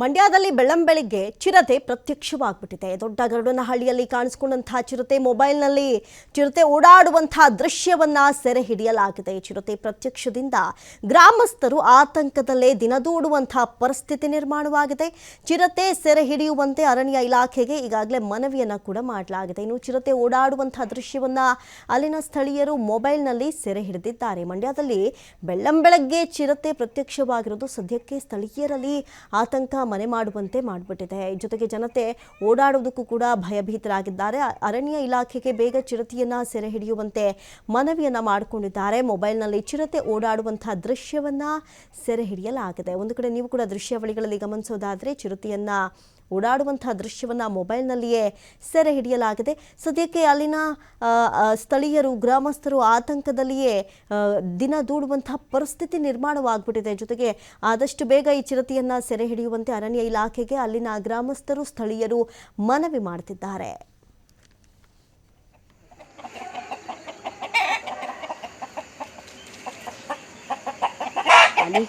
ಮಂಡ್ಯದಲ್ಲಿ ಬೆಳ್ಳಂಬೆಳಿಗ್ಗೆ ಚಿರತೆ ಪ್ರತ್ಯಕ್ಷವಾಗ್ಬಿಟ್ಟಿದೆ. ದೊಡ್ಡ ಗರುಡನಹಳ್ಳಿಯಲ್ಲಿ ಕಾಣಿಸ್ಕೊಂಡಂತಹ ಚಿರತೆ ಮೊಬೈಲ್ನಲ್ಲಿ ಚಿರತೆ ಓಡಾಡುವಂತಹ ದೃಶ್ಯವನ್ನ ಸೆರೆ ಹಿಡಿಯಲಾಗಿದೆ ಚಿರತೆ ಪ್ರತ್ಯಕ್ಷದಿಂದ ಗ್ರಾಮಸ್ಥರು ಆತಂಕದಲ್ಲೇ ದಿನದೂಡುವಂತಹ ಪರಿಸ್ಥಿತಿ ನಿರ್ಮಾಣವಾಗಿದೆ. ಚಿರತೆ ಸೆರೆ ಹಿಡಿಯುವಂತೆ ಅರಣ್ಯ ಇಲಾಖೆಗೆ ಈಗಾಗಲೇ ಮನವಿಯನ್ನ ಕೂಡ ಮಾಡಲಾಗಿದೆ. ಇನ್ನು ಚಿರತೆ ಓಡಾಡುವಂತಹ ದೃಶ್ಯವನ್ನ ಅಲ್ಲಿನ ಸ್ಥಳೀಯರು ಮೊಬೈಲ್ನಲ್ಲಿ ಸೆರೆ ಹಿಡಿದಿದ್ದಾರೆ ಮಂಡ್ಯದಲ್ಲಿ ಬೆಳ್ಳಂಬೆಳಗ್ಗೆ ಚಿರತೆ ಪ್ರತ್ಯಕ್ಷವಾಗಿರೋದು ಸದ್ಯಕ್ಕೆ ಸ್ಥಳೀಯರಲ್ಲಿ ಆತಂಕ ಮನೆ ಮಾಡುವಂತೆ ಮಾಡಿಬಿಟ್ಟಿದೆ. ಜೊತೆಗೆ ಜನತೆ ಓಡಾಡೋದಕ್ಕೂ ಕೂಡ ಭಯಭೀತರಾಗಿದ್ದಾರೆ. ಅರಣ್ಯ ಇಲಾಖೆಗೆ ಬೇಗ ಚಿರತೆಯನ್ನು ಸೆರೆ ಹಿಡಿಯುವಂತೆ ಮನವಿಯನ್ನು ಮಾಡಿಕೊಂಡಿದ್ದಾರೆ. ಮೊಬೈಲ್ನಲ್ಲಿ ಚಿರತೆ ಓಡಾಡುವಂತಹ ದೃಶ್ಯವನ್ನ ಸೆರೆ ಹಿಡಿಯಲಾಗಿದೆ. ಒಂದು ಕಡೆ ನೀವು ಕೂಡ ದೃಶ್ಯಾವಳಿಗಳಲ್ಲಿ ಗಮನಿಸೋದಾದರೆ ಚಿರತೆಯನ್ನ ಓಡಾಡುವಂತಹ ದೃಶ್ಯವನ್ನ ಮೊಬೈಲ್ನಲ್ಲಿಯೇ ಸೆರೆ ಹಿಡಿಯಲಾಗಿದೆ. ಸದ್ಯಕ್ಕೆ ಅಲ್ಲಿನ ಸ್ಥಳೀಯರು, ಗ್ರಾಮಸ್ಥರು ಆತಂಕದಲ್ಲಿಯೇ ದಿನ ದೂಡುವಂತಹ ಪರಿಸ್ಥಿತಿ ನಿರ್ಮಾಣವಾಗ್ಬಿಟ್ಟಿದೆ. ಜೊತೆಗೆ ಆದಷ್ಟು ಬೇಗ ಈ ಚಿರತೆಯನ್ನು ಸೆರೆ ಹಿಡಿಯುವಂತೆ ಅರಣ್ಯ ಇಲಾಖೆಗೆ ಅಲ್ಲಿನ ಗ್ರಾಮಸ್ಥರು, ಸ್ಥಳೀಯರು ಮನವಿ ಮಾಡ್ತಿದ್ದಾರೆ. ಅಲ್ಲಿ